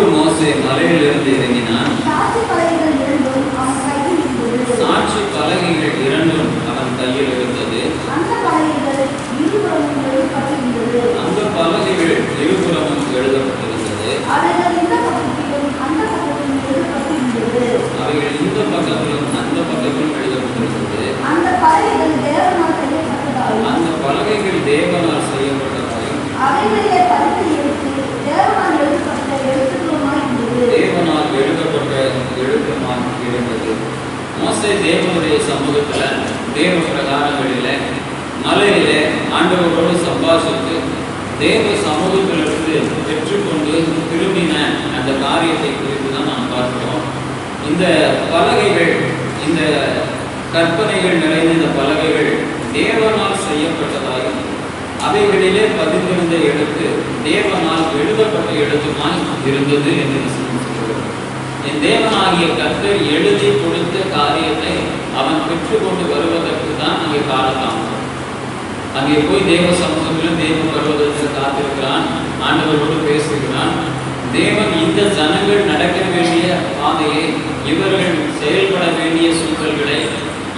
பின்பு மோசே மலையிலிருந்து இறங்கினான் சாட்சி பலகைகள் இரண்டும் அவன் கையில் இருந்தது சாட்சி பலகைகள் இரண்டும் அவன் கையில் இருந்தது அந்த பலகைகள் இருபுறமும் எழுதப்பட்டிருந்தது அந்த பலகைகள் இருபுறமும் எழுதப்பட்டிருந்தது அவைகள் இந்த பக்கத்திலும் அந்த பக்கத்திலும் எழுதப்பட்டிருந்தது அவைகள் இந்த பக்கத்திலும் அந்த பக்கத்திலும் எழுதப்பட்டிருந்தது அந்த பலகைகள் தேவனால் செய்யப்பட்டதாலும் அந்த பலகைகள் தேவனால் செய்யப்பட்டதாயும் அவைகளிலே பரிசு எடுத்து தேவனால் எழுதப்பட்ட எழுத்துக்களுமாய் இருந்தது தேவனால் எழுதப்பட்ட எழுத்துமாய் இருந்தது மோசே தேவனுடைய சமூகத்துல தேவ பிரகாரங்களில் மலையில ஆண்டவரோடு சம்பாஷித்து தேவ சமூகத்திலிருந்து பெற்றுக்கொண்டு திரும்பின அந்த காரியத்தை குறித்து தான் நாம் பார்க்கிறோம். இந்த பலகைகள் இந்த கற்பனைகள் நிறைந்த இந்த பலகைகள் தேவனால் செய்யப்பட்டதாயும் அவைகளிலே பதிந்திருந்த எழுத்து தேவனால் எழுதப்பட்ட எழுத்துமாய் இருந்தது என்று சொல்லுகிறோம் என் தேவனாகிய கத்தர் எழுதி கொடுத்த காரியத்தை அவன் பெற்றுக்கொண்டு வருவதற்கு தான் அங்கே காலதாமதம் அங்கே போய் தேவ சமூகத்திலும் தேவன் வருவதற்கு காத்திருக்கிறான் ஆண்டவரோடு பேசுகிறான். தேவன் இந்த ஜனங்கள் நடக்க வேண்டிய பாதையை இவர்கள் செயல்பட வேண்டிய சூழல்களை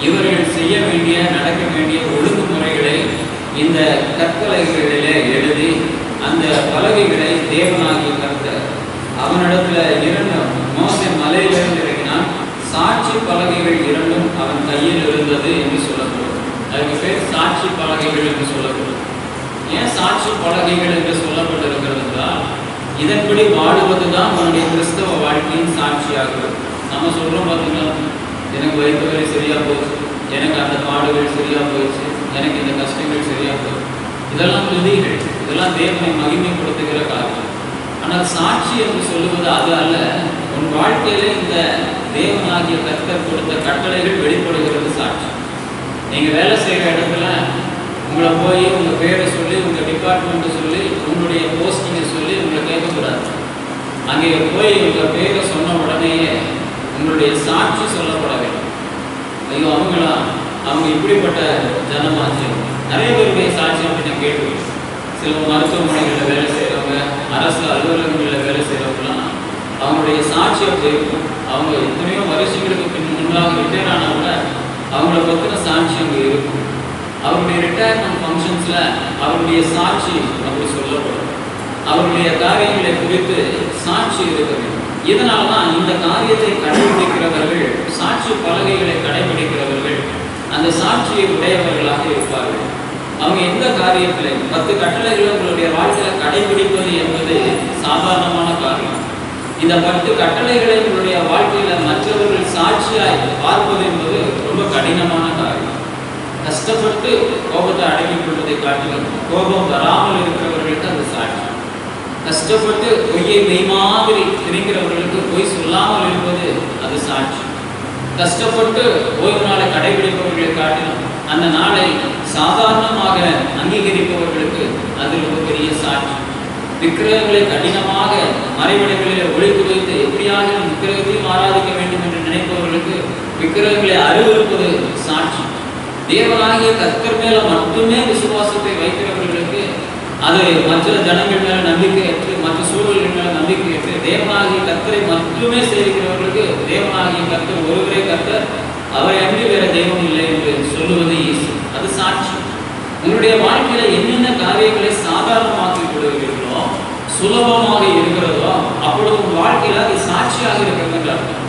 இவர்கள் செய்ய வேண்டிய நடக்க வேண்டிய ஒழுங்குமுறைகளை இந்த கற்கலைகளிலே எழுதி அந்த பலகைகளை தேவனாகிய கர்த்தர் அவனிடத்துல இரண்டு மோசே மலையிலிருந்து இறங்கினான். சாட்சி பலகைகள் இரண்டும் அவன் கையில் இருந்தது என்று சொல்லப்படும். அதுக்கு பேர் சாட்சி பலகைகள் என்று சொல்லப்படும். ஏன் சாட்சி பலகைகள் என்று சொல்லப்பட்டிருக்கிறது என்றால் இதன்படி வாழுவதுதான் உன்னுடைய கிறிஸ்தவ வாழ்க்கையின் சாட்சியாகும் நம்ம சொல்றோம் பார்த்தீங்களா எனக்கு வயிற்று வலி சரியா போச்சு எனக்கு அந்த பாடுகள் சரியா போயிடுச்சு எனக்கு இந்த கஷ்டங்கள் சரியா போச்சு. இதெல்லாம் விதிகள் இதெல்லாம் தேவனை மகிமைப்படுத்துகிற காரியம். ஆனால் சாட்சி என்று சொல்லுவது அது அல்ல. உன் வாழ்க்கையில இந்த தேவனாகிய கத்தர் கொடுத்த கட்டளைகள் வெளிப்படுகிறது சாட்சி. நீங்க வேலை செய்யற இடத்துல உங்களை போய் உங்க பேரை சொல்லி உங்க டிபார்ட்மெண்ட் சொல்லி உங்களுடைய போஸ்டிங்கை சொல்லி உங்களை கேட்கக்கூடாது அங்கே போய் உங்க பேரை சொன்ன உடனேயே உங்களுடைய சாட்சி சொல்லப்பட வேண்டும். ஐயோ அவங்களா அவங்க இப்படிப்பட்ட ஜனமாச்சு. நிறைய பேருடைய சாட்சி அப்படி நான் சில மருத்துவமனைகளில் வேலை செய்கிறவங்க அரசு அலுவலகங்களில் அவங்களுடைய சாட்சியை அப்படி அவங்க எத்தனையோ வருஷங்களுக்கு பின் முன்பாக ரிட்டையர் ஆனால் கூட அவங்கள பற்றின சாட்சி அங்கே இருக்கும். அவருடைய ரிட்டையர்மெண்ட் ஃபங்க்ஷன்ஸில் அவருடைய சாட்சி அப்படி சொல்லப்படும். அவருடைய காரியங்களை குறித்து சாட்சி இருக்க வேண்டும். இதனால தான் இந்த காரியத்தை கடைபிடிக்கிறவர்கள் சாட்சி பலகைகளை கடைபிடிக்கிறவர்கள் அந்த சாட்சியை உடையவர்களாக இருப்பார்கள். அவங்க எந்த காரியத்தில் பத்து கட்டளைகளை உங்களுடைய வாழ்க்கையில் கடைபிடிப்பது என்பது சாதாரணமான காரியம். இந்த பத்து கட்டளைகளை உங்களுடைய வாழ்க்கையில மற்றவர்கள் சாட்சியாய் பார்ப்பது என்பது ரொம்ப கடினமான காரியம். கஷ்டப்பட்டு கோபத்தை அடக்கிக் கொள்வதை காட்டிலும் கோபம் வராமல் இருக்கிறவர்களுக்கு அந்த சாட்சி. கஷ்டப்பட்டு பொய்யை மெய் மாதிரி திணிக்கிறவர்களுக்கு பொய் சொல்லாமல் இருப்பது அது சாட்சி. கஷ்டப்பட்டு ஓய்வு நாளை கடைபிடிப்பவர்களை காட்டிலும் அந்த நாளை சாதாரணமாக அங்கீகரிப்பவர்களுக்கு அது ரொம்ப பெரிய சாட்சி. விக்கிரகங்களை கடினமாக மறைவிடங்களில் ஒழித்து வைத்து எப்படியாக விக்கிரகத்தையும் ஆராதிக்க வேண்டும் என்று நினைப்பவர்களுக்கு விக்கிரகங்களை அறிவிருப்பது சாட்சி. தேவனாகிய கத்தர் மேல மட்டுமே விசுவாசத்தை வைக்கிறவர்களுக்கு அது மற்ற ஜனங்கள் மேல நம்பிக்கை ஏற்று மற்ற சூழல்கள் மேல நம்பிக்கை ஏற்று தேவனாகிய கத்தரை மட்டுமே சேவிக்கிறவர்களுக்கு தேவனாகிய கத்தர் ஒருவரே கத்தர் அவரை அன்றி வேற தெய்வம் இல்லை என்று சொல்லுவது ஈஸி அது சாட்சி. உங்களுடைய வாழ்க்கையில என்னென்ன காரியங்களை சாதாரணமாக சுலபமாக இருக்கிறதோ அப்பொழுது உங்கள் வாழ்க்கையில் அது சாட்சியாக இருக்கிறது அர்த்தம்.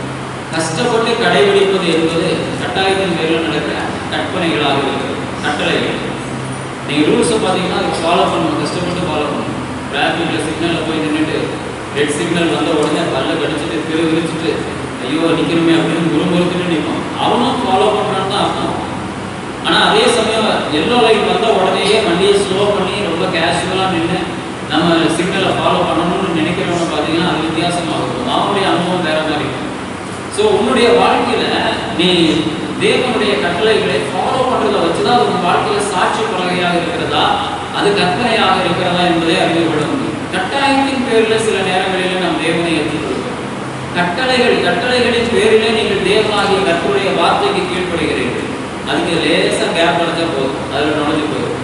கஷ்டப்பட்டு கடைபிடிப்பது என்பது கட்டாயத்தின் பேரில் நடக்கிற கற்பனைகளாக இருக்கிறது. கட்டளைகள். நீங்கள் ரூல்ஸை பார்த்தீங்கன்னா அதை ஃபாலோ பண்ணணும். கஷ்டப்பட்டு ஃபாலோ பண்ணணும். டிராஃபிக்கில் சிக்னலில் போய் நின்றுட்டு ரெட் சிக்னல் வந்த உடனே பல்ல கடிச்சிட்டு திரு விரிச்சிட்டு ஐயோ நிற்கணுமே அப்படின்னு முறுமுறுத்துட்டு நிற்போம் அவனும் ஃபாலோ பண்ணுறான்னு தான் அர்த்தம். ஆனால் அதே சமயம் எல்லோ லைட் வந்த உடனேயே வண்டியை ஸ்லோ பண்ணி ரொம்ப கேஷுவலாக நின்று நம்ம சிக்னலை ஃபாலோ பண்ணணும்னு நினைக்கிறவங்க பார்த்தீங்கன்னா அது வித்தியாசமாக இருக்கும் அவனுடைய அனுபவம் வேற மாதிரி இருக்கும். ஸோ உன்னுடைய வாழ்க்கையில நீ தேவனுடைய கட்டளைகளை ஃபாலோ பண்ணுறத வச்சுதான் தான் உன் வாழ்க்கையில சாட்சி பலகையாக இருக்கிறதா? அது கற்பனையாக இருக்கிறதா என்பதை அறிந்து முடியும். கட்டாயத்தின் பேரில் சில நேரங்களில் நாம் தேவனை ஏற்றுக்கொள்கிறோம். கட்டளைகள் கட்டளைகளின் பேரிலே நீங்கள் தேவனாகிய கற்புடைய வார்த்தைக்கு கீழ்ப்படுகிறீர்கள். அதுக்கு லேசாக கேப் அடைஞ்சா போதும். அதில் நுழைஞ்சு போயிடும்.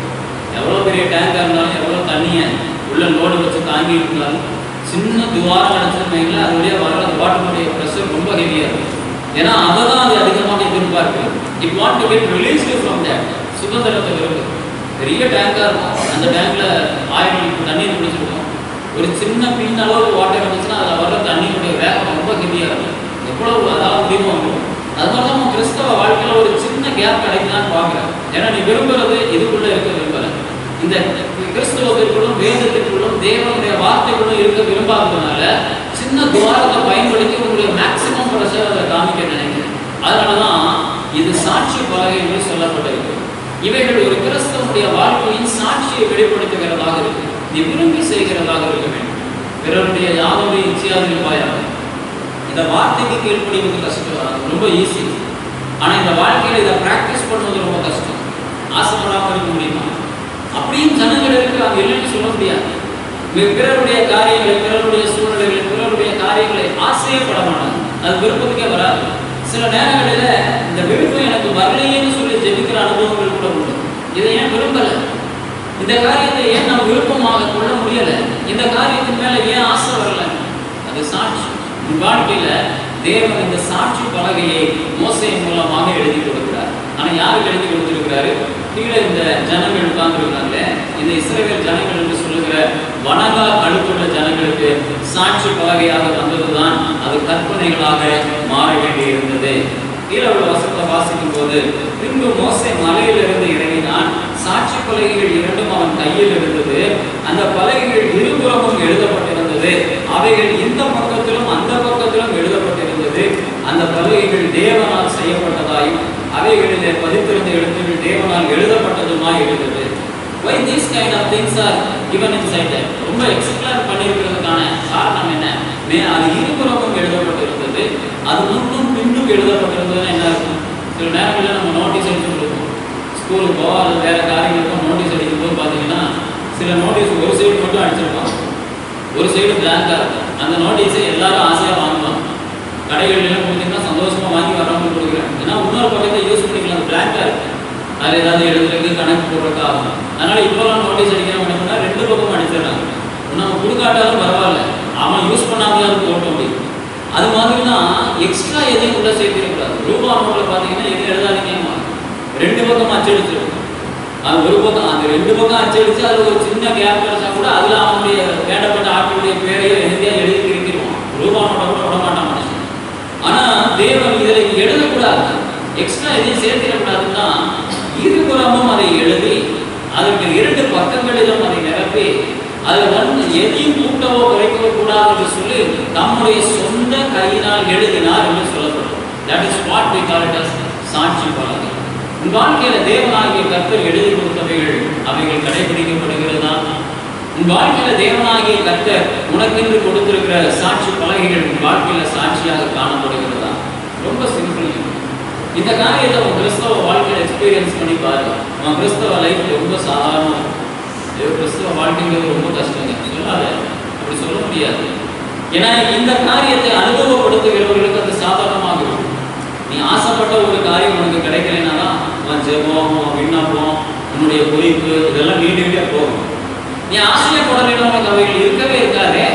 எவ்வளோ பெரிய டேங்காக இருந்தாலும் எவ்வளோ தண்ணியை உள்ள லோடு வச்சு தாங்கி இருந்தாலும் சின்ன துவாரம் அடைச்சிருந்தீங்களா அது வழியாக வர அந்த வாட்டருடைய ப்ரெஷர் ரொம்ப ஹெவியாக இருக்கும். ஏன்னா அதை தான் அது அதிகமாக எதிர்பார்க்கு it want to get release from that சுதந்திரத்தை விரும்பு. பெரிய டேங்காக இருக்கும். அந்த டேங்க்ல ஆயிரம் லிட்டர் தண்ணீர் பிடிச்சிருக்கும் ஒரு சின்ன பின் அளவு வாட்டர் இருந்துச்சுன்னா அதில் வர்ற தண்ணீருடைய வேகம் ரொம்ப ஹெவியாக இருக்கும். எவ்வளவு அதாவது முடியுமோ இருக்கும் அது தான் கிறிஸ்தவ வாழ்க்கையில் ஒரு சின்ன கேப் கிடைக்குதான்னு பார்க்குறேன். ஏன்னா நீ விரும்புறது இதுக்குள்ளே இருக்க விரும்ப இந்த கிறிஸ்தவத்திற்குள்ளும் வேதத்திற்குள்ளும் தேவனுடைய வார்த்தைகளும் இருக்க விரும்பாததுனால சின்ன துவாரத்தை பயன்படுத்தி உங்களுக்கு மேக்சிமம் ப்ரெஷர் அதை காமிக்க நினைக்கிறேன். அதனால தான் இது சாட்சி பலகை என்று சொல்லப்பட்டிருக்கு. இவைகள் ஒரு கிறிஸ்தவனுடைய வாழ்க்கையின் சாட்சியை வெளிப்படுத்துகிறதாக இருக்கு. நீ விரும்பி செய்கிறதாக இருக்க வேண்டும். பிறருடைய யாருடைய இச்சையாதில் பாயாக இந்த வார்த்தைக்கு கீழ்ப்படிவது கஷ்டம். ரொம்ப ஈஸி ஆனா இந்த வாழ்க்கையில இதை பிராக்டிஸ் பண்ணுவது ரொம்ப கஷ்டம். ஆசைப்படாமல் இருக்க முடியுமா? அப்படியும் ஜனங்கள் இருக்கிறாங்க இல்லைன்னு சொல்ல முடியாது. பிறருடைய காரியங்களை பிறருடைய சூழ்நிலைகளை பிறருடைய காரியங்களை ஆசையே மாட்டாங்க அது விருப்பத்துக்கே வராது. சில நேரங்களில இந்த விருப்பம் எனக்கு வரலையேன்னு சொல்லி ஜெபிக்கிற அனுபவங்கள் கூட உண்டு. இதை ஏன் விரும்பலை? இந்த காரியத்தை ஏன் நான் விருப்பமாக கொள்ள முடியலை? இந்த காரியத்தின் மேல ஏன் ஆசை வரல? அது சாட்சி. உன் வாழ்க்கையில் தேவன் இந்த சாட்சி பலகையை மோசையின் மூலமாக எழுதி கொடுக்கிறார். ஆனால் யாருக்கு எழுதி கொடுத்திருக்கிறாரு? கீழே இந்த ஜனங்கள் உட்கார்ந்துருக்காங்களே இந்த இஸ்ரேல் ஜனங்கள் என்று சொல்லுகிற வனகா கழுத்துள்ள ஜனங்களுக்கு சாட்சி பலகையாக வந்ததுதான் அது கற்பனைகளாக மாற வேண்டியிருந்தது. கீழே உள்ள வசத்தை வாசிக்கும் போது பின்பு மோசை மலையிலிருந்து இறங்கினான். சாட்சி பலகைகள் இரண்டும் அவன் கையில் இருந்தது. அந்த பலகைகள் இருபுறமும் எழுதப்பட்டிருந்தது. அவைகள் இந்த பக்கத்திலும் அந்த பக்கத்திலும் எழுதப்பட்டிருந்தது. அந்த பலகைகள் தேவனால் செய்யப்பட்டதாயும் அவைகளிலே பதித்திருந்த எழுத்துகள் தேவனால் எழுதப்பட்டதுமாய் இருந்தது. Why these kind of things are given in that ரொம்ப எக்ஸ்பிளைன் பண்ணியிருக்கிறதுக்கான காரணம் என்ன? மே அது இருபுறமும் எழுதப்பட்டிருந்தது. அது முன்னும் பின்னும் எழுதப்பட்டிருந்ததுன்னா என்ன இருக்கும் சில நேரங்களில் நம்ம நோட்டீஸ் அடிச்சு கொடுப்போம். ஸ்கூலுக்கோ அல்லது வேற காரியங்களுக்கோ நோட்டீஸ் அடிக்கும் போது பார்த்தீங்கன்னா சில நோட்டீஸ் ஒரு சைடு மட்டும் அடிச்சிருப்பாங்க. ஒரு சைடு பிளாங்காக இருக்கும். அந்த நோட்டீஸை எல்லாரும் ஆசையாக வாங்குவாங்க. கடைகளில் கொடுத்தீங்கன்னா சந்தோஷமா வாங்கி வர கொடுக்குறேன் ஏன்னா இன்னொரு பக்கத்தை யூஸ் பண்ணிக்கலாம். அது பிளாங்காக இருக்கு. அதில் ஏதாவது இடத்துலேருந்து கணக்கு போடுறதுக்கு ஆகும் அதனால் இப்போலாம் நோட்டீஸ் அடிக்கிறவங்க என்ன ரெண்டு பக்கம் அடிச்சிடறாங்க. நம்ம கொடுக்காட்டாலும் பரவாயில்ல. அவன் யூஸ் பண்ணாமலாம் போட்ட அப்படி. அது மாதிரி தான் எக்ஸ்ட்ரா எதையும் உள்ள சேர்த்திடக்கூடாது. ரூபா நோட்டில் பார்த்தீங்கன்னா எதுவும் எழுதாதீங்க ரெண்டு பக்கம் அச்சடிச்சிருக்கும் அது ஒரு பக்கம் அந்த ரெண்டு பக்கம் அச்சடிச்சு அது ஒரு சின்ன கேப் கிடைச்சா கூட அதுல அவனுடைய வேண்டப்பட்ட ஆட்களுடைய பேரையோ எழுதியாக எழுதி இருக்கிறோம் ரூபா நோட்டை கூட விட மாட்டான் மனுஷன் ஆனா தேவன் இதில் எழுதக்கூடாது. எக்ஸ்ட்ரா எதையும் சேர்த்திடக்கூடாதுன்னா இருபுறமும் அதை எழுதி அதற்கு இரண்டு பக்கங்களிலும் அதை நிரப்பி அதை வந்து எதையும் கூட்டவோ குறைக்கவோ கூடாது என்று சொல்லி தம்முடைய சொந்த கையினால் எழுதினார் என்று சொல்லப்படும். That is what we call it as சாட்சி பலகை. உன் வாழ்க்கையில தேவனாகிய கர்த்தர் எழுதி கொடுத்தவைகள் அவைகள் கடைபிடிக்கப்படுகிறதா? உன் வாழ்க்கையில தேவனாகிய கர்த்தர் உனக்கென்று கொடுத்திருக்கிற சாட்சி பலகைகள் உன் வாழ்க்கையில சாட்சியாக காணப்படுகிறது? ரொம்ப சிம்பிள் இந்த காரியத்தை உன் கிறிஸ்தவ வாழ்க்கையில் எக்ஸ்பீரியன்ஸ் பண்ணி பாரு. உன் கிறிஸ்தவ லைஃப் ரொம்ப சாதாரணம் இருக்கும். ஐயோ, கிறிஸ்தவ வாழ்க்கைங்கிறது ரொம்ப கஷ்டங்க. சொல்லாத. அப்படி சொல்ல முடியாது. ஏன்னா இந்த காரியத்தை அனுபவப்படுத்துகிறவர்களுக்கு அது சாதாரணமாக இருக்கும். நீ ஆசைப்பட்ட ஒரு காரியம் உனக்கு கிடைக்கலைன்னா தான் உன் ஜெபம் உன் விண்ணப்பம் உன்னுடைய குறிப்பு இதெல்லாம் நீண்டுகிட்டே போகும். நீ ஆசையை உனக்கு அவைகள் இருக்கவே இருக்காதே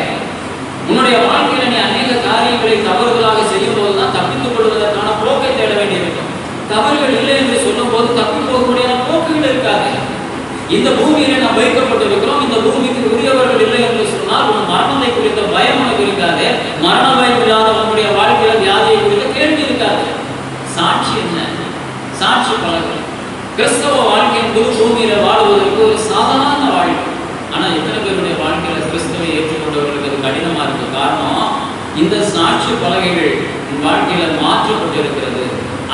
உன்னுடைய வாழ்க்கையில நீ அநேக காரியங்களை தவறுதலாக செய்யும் போது தான் தப்பித்துக் கொள்வதற்கான போக்கை தேட வேண்டியிருக்கும் தவறுகள் இல்லை என்று சொல்லும் போது தப்பி போகக்கூடிய போக்குகள் இருக்காது இந்த பூமியில நாம் வைக்கப்பட்டிருக்கிறோம். இந்த பூமிக்கு உரியவர்கள் இல்லை என்று சொன்னால் உன் மரணத்தை குறித்த பயம் உனக்கு இருக்காது. மரண பயம் இல்லாத உன்னுடைய வாழ்க்கையில வியாதியை குறித்த கேள்வி இருக்காது. சாட்சி என்ன? சாட்சி பலகை கிறிஸ்தவ வாழ்க்கையின் குரு பூமியில வாழ்வதற்கு ஒரு சாதாரண வாழ்க்கை ஆனா எத்தனை பேருடைய வாழ்க்கையில கிறிஸ்தவை ஏற்றுக்கொண்டவர்களுக்கு அது கடினமா இருக்கு. காரணம் இந்த சாட்சி பலகைகள் வாழ்க்கையில மாற்றப்பட்டிருக்கிறது.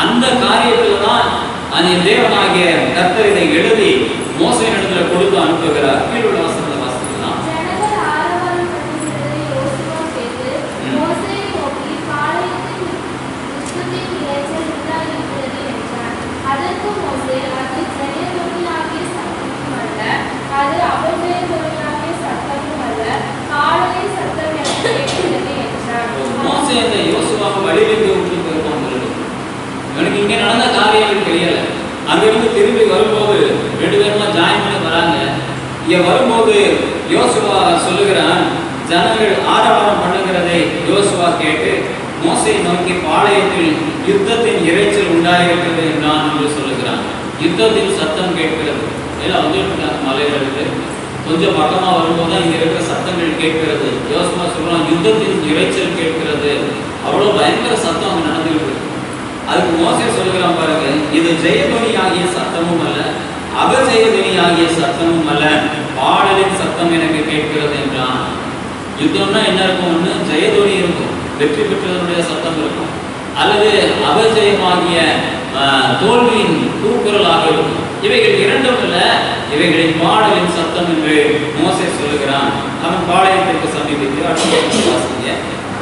அந்த காரியத்துல தான் அதை தேவனாகிய கர்த்தர் இதை எழுதி மோசை இடத்துல கொடுத்து அனுப்புகிறார். கீழுள்ள வசனத்தை வாசிக்கலாம் ஜனங்கள் ஆரவாரம் பண்ணுகிறதை யோசுவா கேட்டு, ம். மோசேயை நோக்கி, "பாளையத்தில் யுத்தத்தின் இரைச்சல் உண்டாயிருக்கிறது" என்றான். அதற்கு மோசே, "அது ஜெயதொனியாகிய சத்தமும் அல்ல, அது அபஜயதொனியாகிய சத்தமும் அல்ல, காளையின் சத்தம் எனக்கு கேட்கிறது" என்றான். மோசே அந்த யோசுவாவை வழியிலிருந்து விட்டு போயிருப்பான் உங்களுக்கு இவனுக்கு இங்க நடந்த காரியங்கள் தெரியல அங்கிருந்து திரும்பி வரும்போது ரெண்டு பேருமா ஜாயின் பண்ணி வராங்க இங்க வரும்போது யோசுவா சொல்லுகிறான் ஜனங்கள் ஆரவாரம் பண்ணுகிறதை யோசுவா கேட்டு மோசை நோக்கி பாளையத்தில் யுத்தத்தின் இரைச்சல் உண்டாயிருக்கிறது என்றான் என்று சொல்லுகிறான் யுத்தத்தின் சத்தம் கேட்கிறது எல்லாம் வந்துட்டு இருக்காங்க மலையில இருந்து கொஞ்சம் பக்கமா வரும்போது தான் இங்க இருக்கிற சத்தங்கள் கேட்கிறது யோசுவா சொல்றான் யுத்தத்தின் இரைச்சல் கேட்கிறது அவ்வளவு பயங்கர சத்தம் அங்கே நடந்துகிட்டு இருக்கு. அதுக்கு மோசே சொல்லுகிறான் பாருங்க இது ஜெயதுணி ஆகிய சத்தமும் அல்ல அபஜெயதுணி ஆகிய சத்தமும் அல்ல. பாடலின் சத்தம் எனக்கு கேட்கிறது என்றான். யுத்தம்னா என்ன இருக்கும்? ஒண்ணு ஜெயதுணி இருக்கும். வெற்றி பெற்றதனுடைய சத்தம் இருக்கும். அல்லது அபஜயமாகிய தோல்வியின் கூக்குரலாக இருக்கும். இவைகள் இரண்டும் அல்ல இவைகளின் பாடலின் சத்தம் என்று மோசே சொல்லுகிறான். அவன் பாளையத்திற்கு சமீபித்து அடுத்த வசனம் வாசிங்க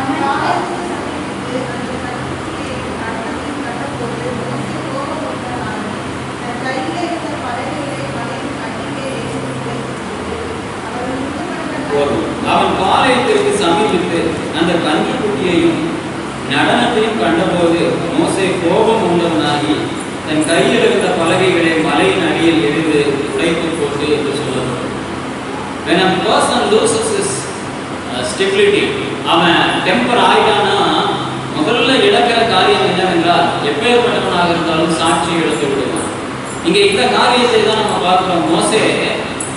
அவன் ஆலயத்தை சமீபித்து அந்த கண்ணுக்குட்டியை நடனத்தில் கண்டபோது மோசே கோபப்பட்டான். தன் கையிலே இருந்த பலகைகளை மலையின் அடியிலே எறிந்து வைத்தபோது, அவன் போதும். அவன் பாளையத்திற்கு சமீபித்து அந்த கன்றுக்குட்டியையும் நடனத்தையும் கண்டபோது மோசே கோபம் உள்ளவனாகி தன் கையில் இருந்த பலகைகளை மலையின் அடியில் எரிந்து உடைத்து போட்டு என்று சொல்லப்படும் when a person loses his uh, stability அவன் டெம்பர் ஆயிட்டானா முதல்ல இழக்கிற காரியம் என்னவென்றால் எப்பேற்பட்டவனாக இருந்தாலும் சாட்சி இழந்து விடுவான். இங்க இந்த காரியத்தை தான் நம்ம பார்க்கிறோம். மோசே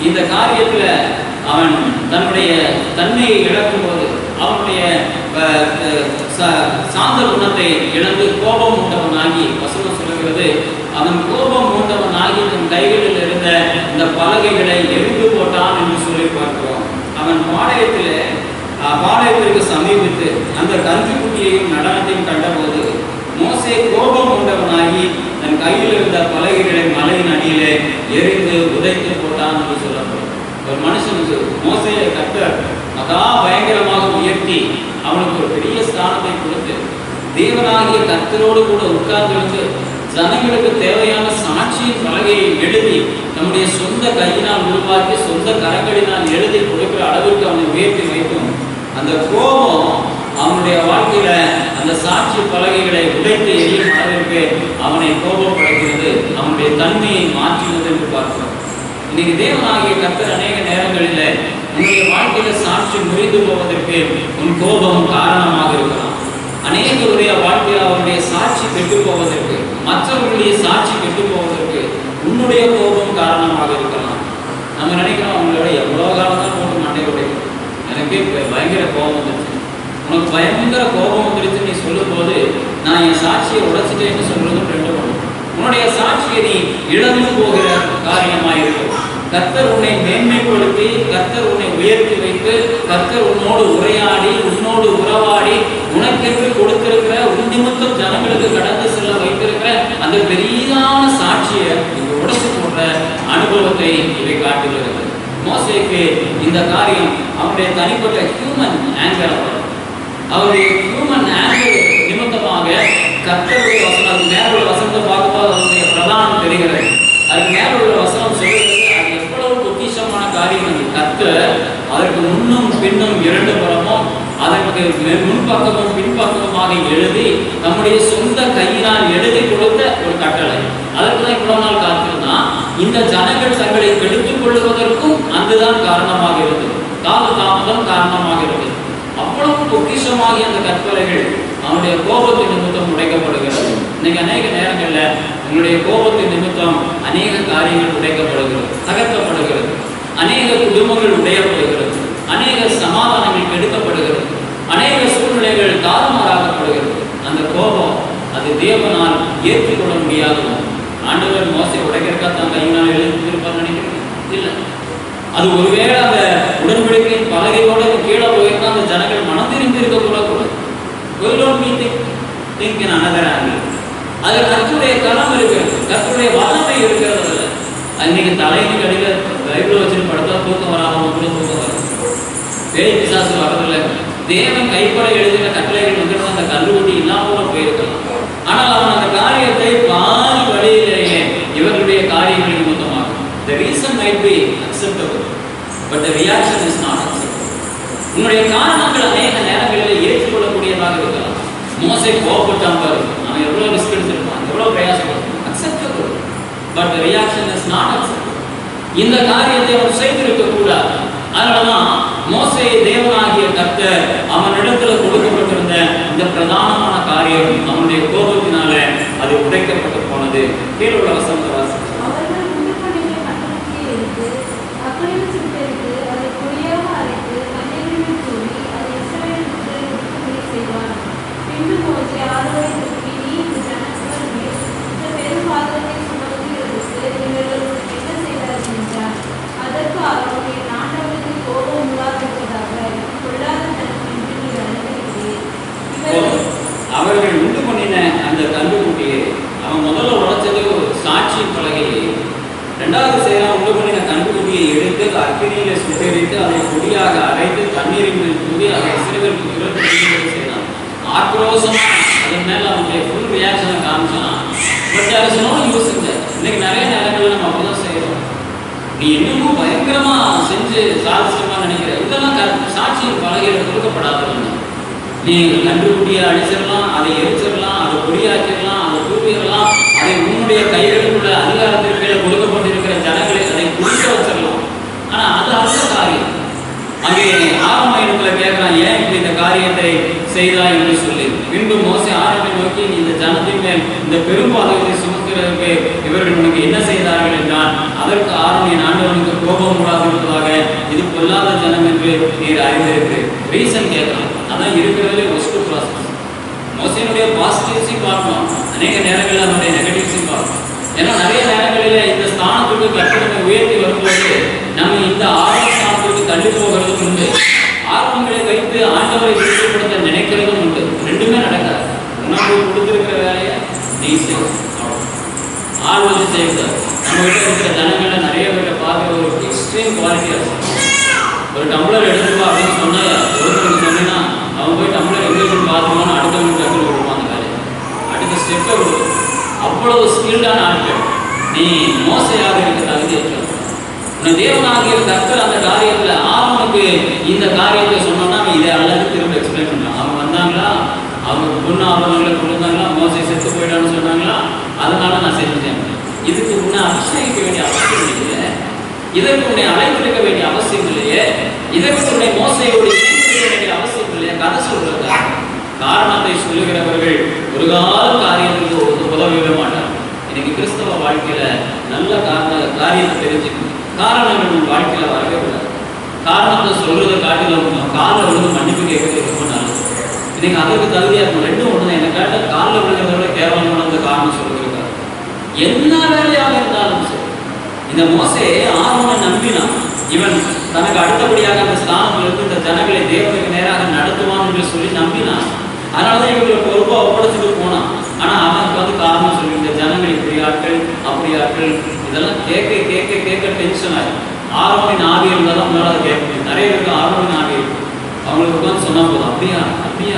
இந்த காரியத்துல அவன் தன்னுடைய தன்மையை இழக்கும் போது அவனுடைய சாந்த குணத்தை இழந்து கோபம் உண்டவனாகி வசனம் சொல்லுகிறது அவன் கோபம் உண்டவனாகி தன் கைகளில் இருந்த இந்த பலகைகளை எரிந்து போட்டான் என்று சொல்லி பார்க்கிறோம். அவன் பாளையத்தில் பாளையத்திற்கு சமீபித்து அந்த கன்றுக்குட்டியையும் நடனத்தையும் கண்டபோது மோசே கோபம் கொண்டவனாகி தன் கையில் இருந்த பலகைகளை மலையின் அடியிலே எரிந்து உதைத்து போட்டான் என்று சொல்ல ஒரு மனுஷன் மோசையை கத்தர் மகா பயங்கரமாக உயர்த்தி அவனுக்கு ஒரு பெரிய ஸ்தானத்தை கொடுத்து தேவனாகிய கத்தரோடு கூட உட்கார்ந்து வந்து ஜனங்களுக்கு தேவையான சாட்சியின் பலகையை எழுதி நம்முடைய சொந்த கையினால் உருவாக்கி சொந்த கரங்களினால் எழுதி கொடுக்கிற அளவிற்கு அவனை உயர்த்தி வைக்கும். அந்த கோபம் அவனுடைய வாழ்க்கையில அந்த சாட்சி பலகைகளை உடைத்து எரியும் அளவிற்கு அவனை கோபப்படுகிறது அவனுடைய தன்மையை மாற்றுகிறது என்று பார்க்கிறோம். இன்னைக்கு தேவனாகிய கத்தர் அநேக நேரங்களில் உன்னுடைய வாழ்க்கையில சாட்சி முறிந்து போவதற்கு உன் கோபம் காரணமாக இருக்கலாம். அநேகருடைய வாழ்க்கையில் அவருடைய சாட்சி கெட்டு போவதற்கு மற்றவர்களுடைய சாட்சி கெட்டு போவதற்கு உன்னுடைய கோபம் காரணமாக இருக்கலாம். நம்ம நினைக்கிறோம் அவங்களோட எவ்வளோ காலம் தான் போட்டு மண்டை உடைக்கும் எனக்கு பயங்கர கோபம் வந்துருச்சு. உனக்கு பயங்கர கோபம் வந்துருச்சு நீ சொல்லும்போது நான் என் சாட்சியை உடைச்சிட்டேன்னு சொல்றதும் ரெண்டு பண்ணும் உன்னுடைய சாட்சியை நீ இழந்து போகிற காரியமாக இருக்கும் கர்த்தர் உன்னை மேன்மைப்படுத்தி கர்த்தர் உன்னை உயர்த்தி வைத்து கர்த்தர் உன்னோடு உரையாடி உன்னோடு உறவாடி உனக்கென்று கொடுத்திருக்கிற உன் நிமித்தம் ஜனங்களுக்கு கடந்து செல்ல வைத்திருக்கிற அந்த பெரிதான சாட்சியை உடச்சு போடுற அனுபவத்தை இவை காட்டுகிறது. மோசேக்கு இந்த காரியம் அவருடைய தனிப்பட்ட ஹியூமன் ஆங்கர் அவருடைய ஹியூமன் ஆங்கர் நிமித்தமாக கர்த்தருடைய வசனம் மேலுள்ள வசனத்தை பார்க்கும்போது அதனுடைய பிரதானம் தெரிகிறது. அது மேலுள்ள வசனம் சொல்கிறது அது எவ்வளவு பொக்கிஷமான காரியம் அதற்கு முன்னும் பின்னும் இரண்டு புறமும் அதற்கு முன்பக்கமும் பின்பக்கமுமாக எழுதி நம்முடைய சொந்த கையினால் எழுதி கொடுத்த ஒரு கட்டளை. அதற்கு தான் இவ்வளவு நாள் காத்திருந்தான் இந்த ஜனங்கள் தங்களை கெடுத்துக் கொள்வதற்கும் அதுதான் காரணமாக இருந்தது. கால தாமதம் காரணமாக இருந்தது. அவ்வளவு பொக்கிஷமாகிய அந்த கற்பலைகள் அவனுடைய கோபத்தின் நிமித்தம் உடைக்கப்படுகிறது. இன்னைக்கு அநேக நேரங்களில் உங்களுடைய கோபத்தின் நிமித்தம் அநேக காரியங்கள் உடைக்கப்படுகிறது தகர்க்கப்படுகிறது. அநேக குடும்பங்கள் உடையப்படுகிறது. அநேக சமாதானங்கள் கெடுக்கப்படுகிறது. அநேக சூழ்நிலைகள் தாறுமாறாக்கப்படுகிறது அந்த கோபம் அது தேவனால் ஏற்றுக்கொள்ள முடியாத. ஆண்டவர் மோசை உடைக்கிறக்கா தான் கையினால் எழுதியிருப்பார் நினைக்கிறேன் இல்லை. அது ஒருவேளை அந்த உடன்படிக்கையின் பலகையோட கீழே போயிருந்தா அந்த ஜனங்கள் மனம் தெரிந்து இருக்க கூட. கூடாது We don't mean think, இருக்கிறது. கர்த்தருடைய வல்லமை இருக்கிறது. அன்னைக்கு தலைக்கு கடையில பைபிள் வச்சுட்டு படுத்தா தூக்கம் வராம கூட தூக்கம் வரும். பேய் பிசாசு வரதில்ல தேவன் கைப்பட எழுதின கட்டளைகள் வந்துட்டு அந்த கல்லுக்குட்டி இல்லாம போயிருக்கலாம். ஆனால் அவன் அந்த காரியத்தை பாதி வழியிலேயே இவர்களுடைய காரியங்கள் நிமித்தமாகும் the reason might be acceptable but the reaction is not உன்னுடைய காரணங்கள் அநேக நேரங்களில் ஏற்றுக்கொள்ளக்கூடியதாக இருக்கலாம். மோசை கோபப்பட்டான் பாரு. அவன் எவ்வளோ ரிஸ்க் எடுத்திருப்பான்? எவ்வளோ பிரயாசப்படுறான் பட் ரியாக்ஷன் இஸ் நாட் இந்த காரியத்தை அவன் செய்திருக்க கூடாது. அதனாலதான் மோசையை தேவனாகிய கர்த்தர் அவனிடத்துல கொடுக்கப்பட்டிருந்த இந்த பிரதானமான காரியம் அவனுடைய கோபத்தினால அது உடைக்கப்பட்டு போனது கீழே உள்ள வசனத்தை வாசிச்சு அவர்கள் உண்டு பண்ணிய கட்டளையை எடுத்து அக்கினியில் சுட்டெரித்து அதை பொடியாக அரைத்து தண்ணீரில் தூவி அதை இஸ்ரவேல் புத்திரருக்கு செய்வார் பின்பு மோசே ஆரோனை நோக்கி நீ இந்த ஜனங்கள் மேல் இந்த பெரும் பாதத்தை சுமத்துகிறதற்கு இவர்கள் உனக்கு என்ன செய்தார்கள் என்றார் அதற்கு ஆரோன் என் ஆண்டவனுக்கு கோபம் உண்டாதிருப்பதாக கொள்ளாத ஜனம் என்று நீ அறிந்திருக்கிறீர் இவர்கள் அவர்கள் உண்டு பண்ணின அந்த கண்டுக்குட்டியை அவன் முதல்ல உடைச்சது ஒரு சாட்சி பலகையை ரெண்டாவது செய்யலாம் உண்டு பண்ணின கண்டுக்குட்டியை எடுத்து அக்கினியில சுட்டரித்து அதை பொடியாக அரைத்து தண்ணீரின் மேல் தூவி அதை சிறுவர் செய்தான் ஆக்ரோஷமா அதன் மேல அவனுடைய ஃபுல் ரியாக்ஷனை காமிச்சான். பட் அது சொன்னாலும் யூஸ் இன்னைக்கு நிறைய நேரங்களில் நம்ம அப்படிதான் செய்யறோம் நீ என்னமோ பயங்கரமா செஞ்சு சாதிச்சிட்டமா நினைக்கிற. இதெல்லாம் சாட்சியம் பழகிற கொடுக்கப்படாதவங்க நீ கண்டுபிடியை அடிச்சிடலாம் அதை எரிச்சிடலாம் அதை பொடியாக்கிடலாம் அதை தூக்கிடலாம். அதை உன்னுடைய கைகளுக்குள்ள அதிகாரத்திற்கு கொடுக்கப்பட்டிருக்கிற ஜனங்களை அதை குடிக்க வச்சிடலாம். ஆனா அது அங்கே ஆரம்ப இடத்துல கேட்கிறான் ஏன் இப்படி இந்த காரியத்தை செய்தாய்? என்று சொல்லி. பின்பு மோசை ஆரம்பை நோக்கி இந்த ஜனத்தின் மேல் இந்த பெரும்பாதகத்தை சுமக்கிறதுக்கு இவர்கள் உனக்கு என்ன செய்தார்கள் என்றால் அதற்கு ஆரம்பி ஆண்டவனுக்கு கோபம் கூடாதிருப்பதாக இது பொல்லாத ஜனம் என்று நீர் அறிந்திருக்கு. ரீசன் கேட்கலாம் அதான் இருக்கிறதுலே ஒஸ்ட் ப்ராசஸ் மோசையினுடைய பாசிட்டிவ்ஸையும் பார்க்கலாம் அநேக நேரங்களில் அதனுடைய நெகட்டிவ்ஸையும் பார்க்கலாம் ஏன்னா நிறைய நேரங்களில் இந்த ஸ்தானத்துக்கு கட்டணத்தை உயர்த்தி வரும்போது நம்ம இந்த ஆரம்ப ஸ்தானத்துக்கு தள்ளி போக உண்டு ஆரம்பங்களை வைத்து ஆண்டவரை திருப்திப்படுத்த நினைக்கிறதும் உண்டு ரெண்டுமே நடக்காது உனக்கு கொடுத்திருக்கிற வேலையை நீ செய் அவ்வளவுதான். ஆள் வந்து செய்யக்கூடாது நம்ம கிட்ட இருக்கிற ஜனங்களை நிறைய பேரை பார்க்குற ஒரு எக்ஸ்ட்ரீம் குவாலிட்டியாக இருக்கும் ஒரு டம்ளர் எடுத்துப்பா அப்படின்னு சொன்னா ஒருத்தருக்கு சொன்னீங்கன்னா அவன் போய் டம்ளர் எங்கே போய் பார்த்துவான்னு அடுத்தவங்க டக்குனு விடுவான் அந்த வேலையை அடுத்த ஸ்டெப்பை விடுவோம் அவ்வளவு ஸ்கில்டான ஆட்கள் நீ மோசையாக இருக்க தகுதியற்றவன் உன்னை தேவனாகிய கர்த்தர் அந்த காரியத்தில் ஆரோனுக்கு இந்த காரியத்தை சொன்னோம்னா அவன் இதை அழகு திரும்ப எக்ஸ்பிளைன் பண்ணான் அவங்க வந்தாங்களா? அவங்க பொண்ணு ஆபரணங்களை கொடுத்தாங்களா மோசை செத்து போயிடான்னு சொன்னாங்களா? அதனால நான் செஞ்சேன் இதுக்கு உன்னை அபிஷேகிக்க வேண்டிய அவசியம் இல்லையே. இதற்கு உன்னை அழைத்திருக்க வேண்டிய அவசியம் இல்லையே. இதற்கு உன்னை மோசையோடு இணைந்திருக்க வேண்டிய அவசியம் இல்லையே. கதை சொல்றதா காரணத்தை சொல்லுகிறவர்கள் ஒரு கால காரியத்திற்கு உதவிட மாட்டார் இன்னைக்கு கிறிஸ்தவ வாழ்க்கையில நல்ல காரண காரியத்தை தெரிஞ்சுக்கணும். காரணங்கள் உன் வாழ்க்கையில வரவே கூடாது. காரணத்தை சொல்றதை காட்டிலும் காலில் விழுந்து மன்னிப்பு கேட்கறது ரொம்ப நல்லது. இன்னைக்கு அதுக்கு தகுதியா இருக்கும் ரெண்டும் ஒண்ணு என்ன கேட்ட காலில் விழுகிறத விட கேவலமான காரணம் சொல்லியிருக்காரு என்ன வேலையாக இருந்தாலும் சரி. இந்த மோசே ஆர்வனை நம்பினான். இவன் தனக்கு அடுத்தபடியாக அந்த ஸ்தானத்தில் இருந்து இந்த ஜனங்களை தேவனுக்கு நேராக நடத்துவான் என்று சொல்லி நம்பினான். அதனாலதான் இவங்களை பொறுப்பா ஒப்படைச்சிட்டு போனான். ஆனா அவனுக்கு வந்து காரணம் சொல்லி ஆட்கள் அப்படி ஆட்கள் இதெல்லாம் கேட்க கேட்க கேட்க டென்ஷன் ஆகும் ஆரோனின் ஆவி இருந்தால் தான் உங்களால் அதை கேட்க முடியும். நிறைய பேருக்கு ஆரோனின் ஆவி அவங்களுக்கு உட்காந்து சொன்னா போதும். அப்படியா அப்படியா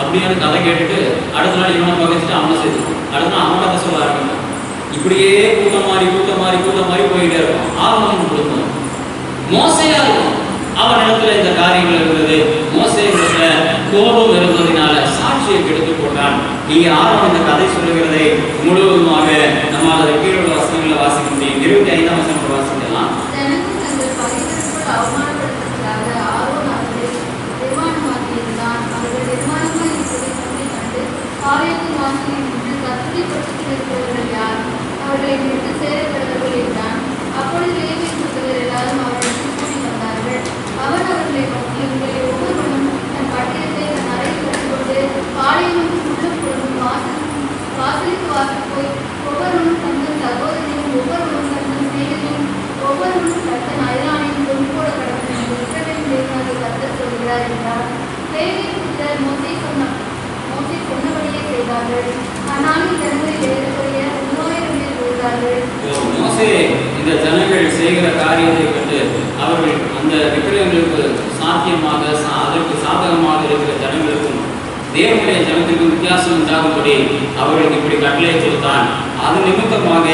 அப்படியான்னு கதை கேட்டுட்டு அடுத்த நாள் இவனை பகைச்சிட்டு அவனை சேர்த்து அடுத்த நாள் அவன் கதை சொல்ல ஆரம்பிக்கும் இப்படியே கூட்டம் மாறி கூட்டம் மாறி கூட்டம் மாறி போயிட்டே இருக்கும். ஆர்வம் கொடுக்கணும் மோசையா இருக்கும். அவன் இடத்துல இந்த காரியங்கள் இருந்தது. மோசையிடத்துல கோபம் இருந்தது. போட்டான் நீங்க ஆர்வம் இந்த கதை சொல்லுகிறதை முழுவதுமாக நம்மால் அதை கீழே உள்ள வசனங்களை வாசிக்க முடியும். இருபத்தி ஐந்தாம் வசனத்தை வாசிக்கலாம். அவர்களை நிர்மாணமாக்கியிருந்தான். அவர்கள் நிர்மாணமாய் இருப்பதை தன்னை கண்டு ஆலயத்தின் வாசலில் நின்று கர்த்தருடைய பட்சத்தில் இருக்கிறவர்கள் யார்? அவர்களை விட்டு சேரப்படுவர்கள் என்றான். அப்பொழுது லேவியின் புத்திரர் எல்லாரும் அவரிடத்தில் கூடி வந்தார்கள். அவர் அவர்களை நோக்கி, உங்களில் ஒவ்வொருவனும் தன் பட்டயத்தை தன் அறையில் வைத்துக்கொண்டு ஆலயத்தின் உள்ளுப்புறமும் வாசல் வாசலுக்கு வாசல் போய் ஒவ்வொருவனும் தங்கள் சகோதரனையும் ஒவ்வொருவனும் தங்கள் சிநேகிதனையும் ஒவ்வொருவனும் தத்தன் அயலானையும் கொண்டு போட கடவுள் என்று இஸ்ரவேலின் தேவனாகிய கர்த்தர் சொல்கிறார் என்றார் லேவியின் புத்திரர் மோசே சொன்ன மோசே சொன்னபடியே செய்தார்கள் ஆனாலும் ஜனங்களில் ஏறக்குறைய மூவாயிரம் பேர் விழுந்தார்கள் மோசே இந்த ஜனங்கள் செய்கிற காரியத்தை கண்டு அவர்கள் அந்த விக்கிரகங்களுக்கு சாத்தியமாக சா- அதற்கு சாதகமாக இருக்கிற ஜனங்களுக்கும் தேவனுடைய ஜனத்திற்கும் வித்தியாசம் உண்டாகும்படி அவர்களுக்கு இப்படி கட்டளை கொடுத்தான் அது நிமித்தமாக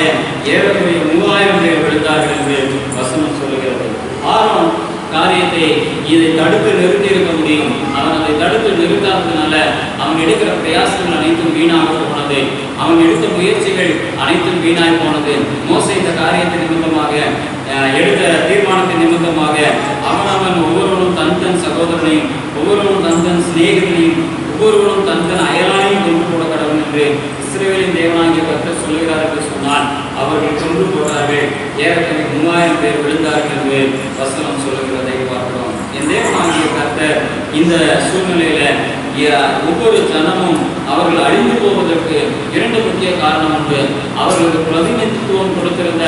ஏறக்குறைய மூவாயிரம் பேர் விழுந்தார்கள் என்று வசனம் சொல்லுகிறது ஆரோன் காரியத்தை இதை தடுத்து நிறுத்தி இருக்க முடியும் அவன் அதை தடுத்து நிறுத்தாததுனால அவன் எடுக்கிற பிரயாசங்கள் அனைத்தும் வீணாக போனது. அவன் எடுத்த முயற்சிகள் அனைத்தும் வீணாய் போனது. மோசை இந்த காரியத்தின் நிமித்தமாக எடுத்த தீர்மானத்தின் நிமித்தமாக அவன் அவன் ஒவ்வொருவனும் தன் தன் சகோதரனையும் ஒவ்வொருவனும் தன் தன் சிநேகிதனையும் ஒவ்வொருவரும் தன் தன் அயலானையும் கொண்டு போட கடவுள் என்று இஸ்ரேலின் தேவனாகிய கர்த்தர் சொல்லுகிறார் என்று சொன்னால் அவர்கள் கொண்டு போனார்கள் ஏறக்குறைய மூவாயிரம் பேர் விழுந்தார்கள் என்று வசனம் சொல்லுகிறதை பார்க்கிறோம். என் தேவனாகிய கர்த்தர் இந்த சூழ்நிலையில ஒவ்வொரு ஜனமும் அவர்கள் அழிந்து போவதற்கு இரண்டு முக்கிய காரணம் உண்டு. அவர்களுக்கு பிரதிநிதித்துவம் கொடுத்திருந்த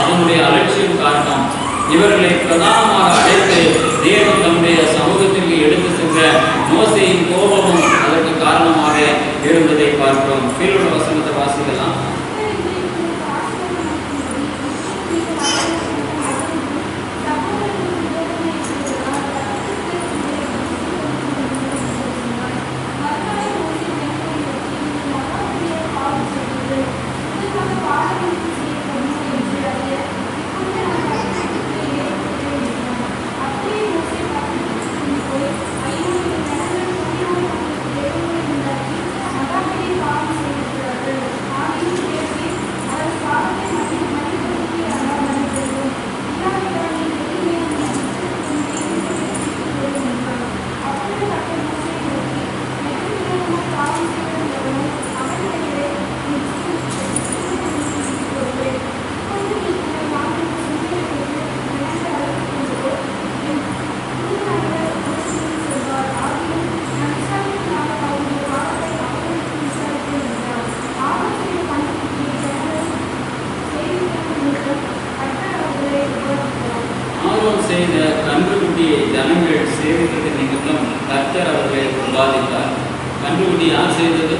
அவனுடைய அலட்சியம் காரணம் இவர்களை பிரதானமாக அழைத்து தேவன் தம்முடைய சமூகத்திற்கு எடுத்து சென்ற மோசையின் கோபமும் அதற்கு காரணமாக இருந்ததை பார்க்கிறோம் கீழோட வசனத்தை வாசிக்கலாம் ஆர்வம் செய்த கன்றுக்குட்டியை ஜனங்கள் சேவித்தது நிமித்தம் கர்த்தர் அவர்களை பாதித்தார் கன்றுக்குட்டி யார் செய்தது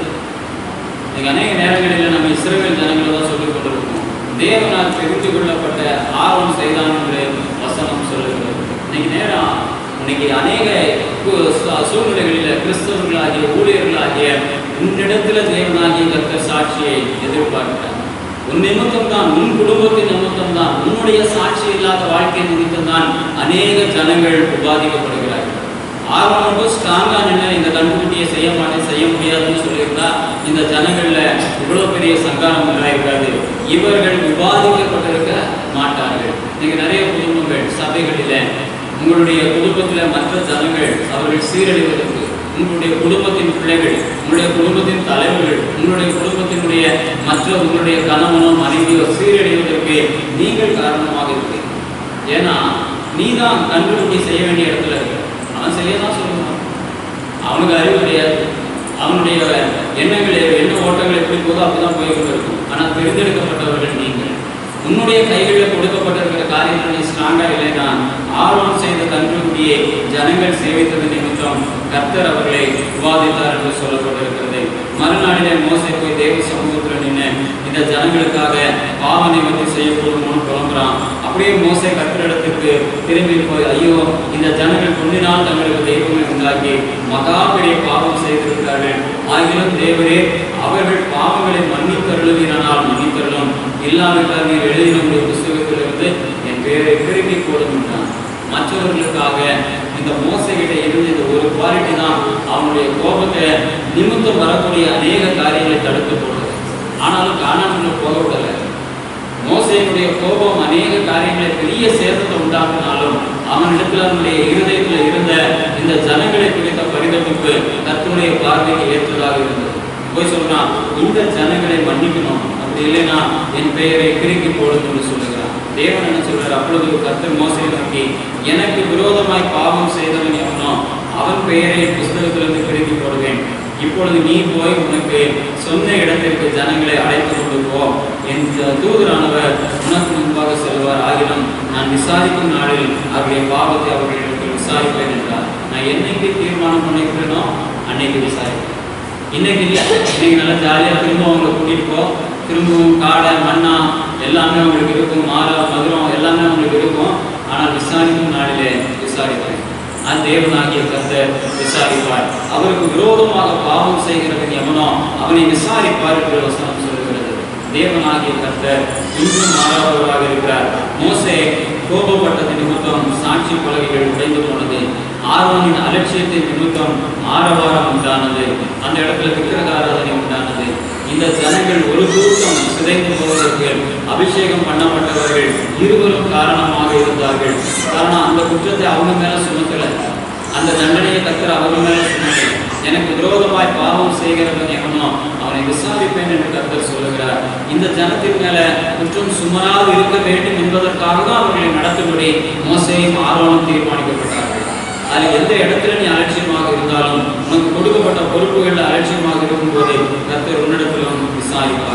இன்னைக்கு அநேக நேரங்களில் நம்ம இஸ்ரவேல் ஜனங்களை தான் சொல்லிக் கொண்டிருக்கோம் தேவனால் தெரிந்து கொள்ளப்பட்ட ஆர்வம் செய்தான் என்று வசனம் சொல்லுகிறது இன்னைக்கு நேரம் இன்னைக்கு அநேக கு- சூ- சூழ்நிலைகளில் கிறிஸ்தவர்களாகிய ஊழியர்களாகிய உன்னிடத்துல தேவனாகிய கர்த்தர் சாட்சியை எதிர்பார்க்கிறார் உன் நிமித்தம் தான் உன் குடும்பத்தின் நிமித்தம் தான் உன்னுடைய சாட்சி இல்லாத வாழ்க்கை குறித்து தான் அநேக ஜனங்கள் உபாதிக்கப்படுகிறார்கள். ஆர்வம் ஸ்ட்ராங்காக நின்று இந்த கண்டுபிடியை செய்ய மாட்டேன் செய்ய முடியாதுன்னு சொல்லியிருந்தா இந்த ஜனங்கள்ல இவ்வளவு பெரிய சங்காரம் இருக்காது இவர்கள் விவாதிக்கப்பட்டிருக்க மாட்டார்கள். நீங்க நிறைய குடும்பங்கள் சபைகளில் உங்களுடைய குடும்பத்துல மற்ற ஜனங்கள் அவர்கள் சீரழிவதற்கு உங்களுடைய குடும்பத்தின் பிள்ளைகள் உங்களுடைய குடும்பத்தின் தலைவர்கள் உங்களுடைய குடும்பத்தினுடைய மற்ற உங்களுடைய கணவனோ மனைவியோ சீரழிவதற்கு நீங்கள் காரணமாக இருக்கிறீர்கள் ஏன்னா நீ தான் கண்டுபிடி செய்ய வேண்டிய இடத்துல இருக்க. அவன் செய்ய தான் சொல்லணும் அவனுக்கு அறிவு கிடையாது. அவனுடைய எண்ணங்கள் எண்ண ஓட்டங்கள் எப்படி போதோ அப்படிதான் போய்கிட்டு இருக்கும் ஆனால் தெரிந்தெடுக்கப்பட்டவர்கள் நீங்கள். உன்னுடைய கைகளில் கொடுக்கப்பட்டிருக்கிற காரியங்களை நீ இல்லை இல்லைனா ஆர்வம் செய்த கண்டுபிடியை ஜனங்கள் சேவித்தது நிமித்தம் கர்த்தர் அவர்களை விவாதித்தார் என்று சொல்லப்பட்டிருக்கிறது. மறுநாளிலே மோசை போய் தேவ சமூகத்தில் நின்று இந்த ஜனங்களுக்காக பாவ நிவர்த்தி செய்ய புலம்புறான். அப்படியே மோசை கர்த்தரிடத்திற்கு திரும்பி போய் ஐயோ இந்த ஜனங்கள் கொண்டினால் தங்களுக்கு தெய்வங்களை உண்டாக்கி மகா பெரிய பாவம் செய்திருக்கிறார்கள். ஆகிலும் தேவரே அவர்கள் பாவங்களை மன்னித்தருளுவீரானால் மன்னித்தருளும். இல்லாவிட்டால் நீர் எழுதின உடைய புஸ்தகத்திலிருந்து என் பேரை திருப்பி போடும் என்றான் மற்றவர்களுக்காக இந்த மோசைகிட்ட இருந்து இந்த ஒரு குவாலிட்டி தான் அவனுடைய கோபத்தை நிமித்தம் வரக்கூடிய அநேக காரியங்களை தடுத்து போடுது ஆனாலும் காணாமல் போக விடலை மோசையினுடைய கோபம் அநேக காரியங்களை பெரிய சேதத்தை உண்டாக்கினாலும் அவனிடத்தில் அவனுடைய இருதயத்தில் இருந்த இந்த ஜனங்களை குறித்த பரிதவிப்பு கர்த்தருடைய பார்வைக்கு ஏற்றதாக இருந்தது போய் சொல்றான் இந்த ஜனங்களை மன்னிக்கணும். அப்படி இல்லைன்னா என் பெயரை கிறுக்கி போடுதுன்னு சொல்லுகிறான் தேவன் என்ன சொல்றார்? அப்பொழுது கத்தர் மோசடி நோக்கி எனக்கு விரோதமாய் பாவம் செய்தவன் எவனோ அவன் பெயரை புஸ்தகத்திலிருந்து கிறுக்கி போடுவேன். இப்பொழுது நீ போய் உனக்கு சொன்ன இடத்திற்கு ஜனங்களை அழைத்து கொண்டு போ. என் தூதரானவர் உனக்கு முன்பாக செல்வார். ஆகிலும் நான் விசாரிக்கும் நாளில் அவருடைய பாவத்தை அவர்களிடத்தில் விசாரிப்பேன் என்றார். நான் என்னைக்கு தீர்மானம் பண்ணிக்கிறேனோ அன்னைக்கு விசாரிப்பேன். இன்னைக்கு இல்லை இன்னைக்கு நல்லா ஜாலியாக திரும்ப அவங்களை கூட்டிகிட்டு போ. திரும்பவும் காடை மண்ணா எல்லாமே அவங்களுக்கு இருக்கும். மாலை மதுரம் எல்லாமே அவங்களுக்கு இருக்கும். ஆனால் விசாரிக்கும் நாளிலே விசாரிப்பேன் நான் தேவனாகிய கர்த்தர் விசாரிப்பார். அவருக்கு விரோதமாக பாவம் செய்கிறவன் எவனோ அவனை விசாரிப்பார் என்று வசனம் தேவனாகிய கர்த்தர் இன்றும் மாறாதவராக இருக்கிறார். மோசே கோபப்பட்டது நிமித்தம் சாட்சி பலகைகள் உடைந்து போனது. ஆர்வனின் அலட்சியத்தை நிமித்தம் ஆரவாரம் உண்டானது. அந்த இடத்துல விக்கிரகாராதனை உண்டானது. இந்த ஜனங்கள் ஒரு கூட்டம் சிதைந்து போவதற்கு அபிஷேகம் பண்ணப்பட்டவர்கள் இருவரும் காரணமாக இருந்தார்கள். காரணம் அந்த குற்றத்தை அவங்க மேல சுமத்தல அந்த தண்டனையை கத்தர் அவங்க மேல சுமத்தல எனக்கு விரோதமாய் பாவம் செய்கிறவன் எவனோ அவனை விசாரிப்பேன் என்று கர்த்தர் சொல்லுகிறார். இந்த ஜனத்தின் மேல குற்றம் சுமராது இருக்க வேண்டும் என்பதற்காக தான் அவர்களை நடத்தும்படி மோசையும் ஆர்வமும் தீர்மானிக்கப்பட்டார்கள். அதில் எந்த இடத்துல நீ அலட்சியமாக இருந்தாலும் உனக்கு கொடுக்கப்பட்ட பொறுப்புகள் அலட்சியமாக விசாரிப்பார்.